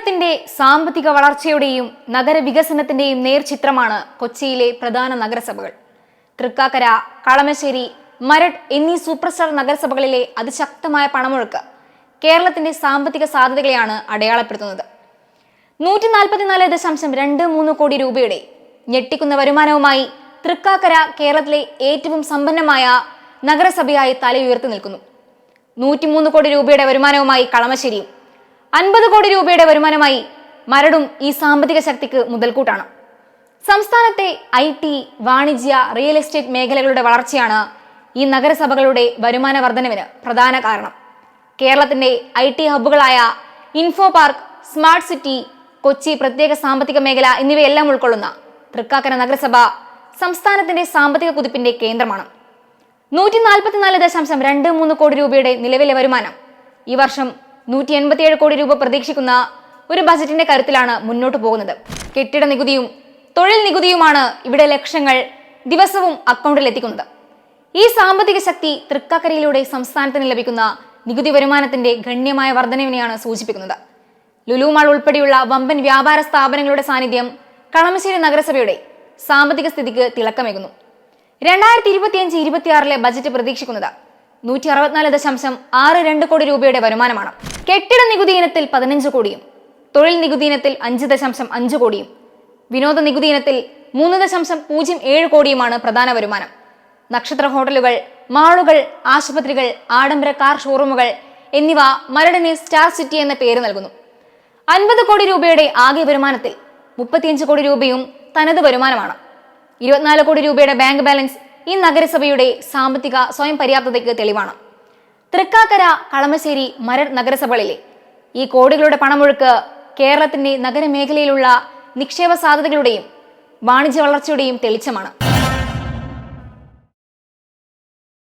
കേരളത്തിന്റെ സാമ്പത്തിക വളർച്ചയുടെയും നഗരവികസനത്തിന്റെയും നേർചിത്രമാണ് കൊച്ചിയിലെ പ്രധാന നഗരസഭകൾ. തൃക്കാക്കര കളമശ്ശേരി മരട് എന്നീ സൂപ്പർ സ്റ്റാർ നഗരസഭകളിലെ അതിശക്തമായ പണമൊഴുക്ക് കേരളത്തിന്റെ സാമ്പത്തിക സാധ്യതകളെയാണ് അടയാളപ്പെടുത്തുന്നത്. നൂറ്റി നാൽപ്പത്തിനാല് ദശാംശം രണ്ട് മൂന്ന് കോടി രൂപയുടെ ഞെട്ടിക്കുന്ന വരുമാനവുമായി തൃക്കാക്കര കേരളത്തിലെ ഏറ്റവും സമ്പന്നമായ നഗരസഭയായി തലയുയർത്തി നിൽക്കുന്നു. നൂറ്റിമൂന്ന് കോടി രൂപയുടെ വരുമാനവുമായി കളമശ്ശേരിയും അൻപത് കോടി രൂപയുടെ വരുമാനമായി മരടും ഈ സാമ്പത്തിക ശക്തിക്ക് മുതൽക്കൂട്ടാണ്. സംസ്ഥാനത്തെ ഐ ടി വാണിജ്യ റിയൽ എസ്റ്റേറ്റ് മേഖലകളുടെ വളർച്ചയാണ് ഈ നഗരസഭകളുടെ വരുമാന വർധനവിന് പ്രധാന കാരണം. കേരളത്തിന്റെ ഐ ടി ഹബ്ബുകളായ info park smart city Kochi പ്രത്യേക സാമ്പത്തിക മേഖല എന്നിവയെല്ലാം ഉൾക്കൊള്ളുന്ന തൃക്കാക്കര നഗരസഭ സംസ്ഥാനത്തിന്റെ സാമ്പത്തിക കുതിപ്പിന്റെ കേന്ദ്രമാണ്. നൂറ്റി നാൽപ്പത്തിനാല് ദശാംശം രണ്ട് മൂന്ന് കോടി രൂപയുടെ നിലവിലെ വരുമാനം ഈ വർഷം നൂറ്റി എൺപത്തിയേഴ് കോടി രൂപ പ്രതീക്ഷിക്കുന്ന ഒരു ബജറ്റിന്റെ കരുത്തിലാണ് മുന്നോട്ട് പോകുന്നത്. കെട്ടിട നികുതിയും തൊഴിൽ നികുതിയുമാണ് ഇവിടെ ലക്ഷങ്ങൾ ദിവസവും അക്കൗണ്ടിൽ എത്തിക്കുന്നത്. ഈ സാമ്പത്തിക ശക്തി തൃക്കാക്കരയിലൂടെ സംസ്ഥാനത്തിന് ലഭിക്കുന്ന നികുതി വരുമാനത്തിന്റെ ഗണ്യമായ വർധനവിനെയാണ് സൂചിപ്പിക്കുന്നത്. ലുലുമാൾ ഉൾപ്പെടെയുള്ള വമ്പൻ വ്യാപാര സ്ഥാപനങ്ങളുടെ സാന്നിധ്യം കളമശ്ശേരി നഗരസഭയുടെ സാമ്പത്തിക സ്ഥിതിക്ക് തിളക്കമേകുന്നു. രണ്ടായിരത്തി ഇരുപത്തിയഞ്ച് ഇരുപത്തിയാറിലെ ബജറ്റ് പ്രതീക്ഷിക്കുന്നത് നൂറ്റി അറുപത്തിനാല് ദശാംശം ആറ് രണ്ട് കോടി രൂപയുടെ വരുമാനമാണ്. കെട്ടിട നികുതി ഇനത്തിൽ പതിനഞ്ച് കോടിയും തൊഴിൽ നികുതി ഇനത്തിൽ അഞ്ച് ദശാംശം അഞ്ച് കോടിയും വിനോദ നികുതി ഇനത്തിൽ മൂന്ന് ദശാംശം പൂജ്യം ഏഴ് കോടിയുമാണ് പ്രധാന വരുമാനം. നക്ഷത്ര ഹോട്ടലുകൾ മാളുകൾ ആശുപത്രികൾ ആഡംബര കാർ ഷോറൂമുകൾ എന്നിവ മരടിന് സ്റ്റാർ സിറ്റി എന്ന പേര് നൽകുന്നു. അൻപത് കോടി രൂപയുടെ ആകെ വരുമാനത്തിൽ മുപ്പത്തിയഞ്ച് കോടി രൂപയും തനത് വരുമാനമാണ്. ഇരുപത്തിനാല് കോടി രൂപയുടെ ബാങ്ക് ബാലൻസ് ഈ നഗരസഭയുടെ സാമ്പത്തിക സ്വയം പര്യാപ്തതയ്ക്ക് തെളിവാണ്. തൃക്കാക്കര കളമശ്ശേരി മരട് നഗരസഭകളിലെ ഈ കോടികളുടെ പണമൊഴുക്ക് കേരളത്തിന്റെ നഗരമേഖലയിലുള്ള നിക്ഷേപ സാധ്യതകളുടെയും വാണിജ്യ വളർച്ചയുടെയും തെളിച്ചമാണ്.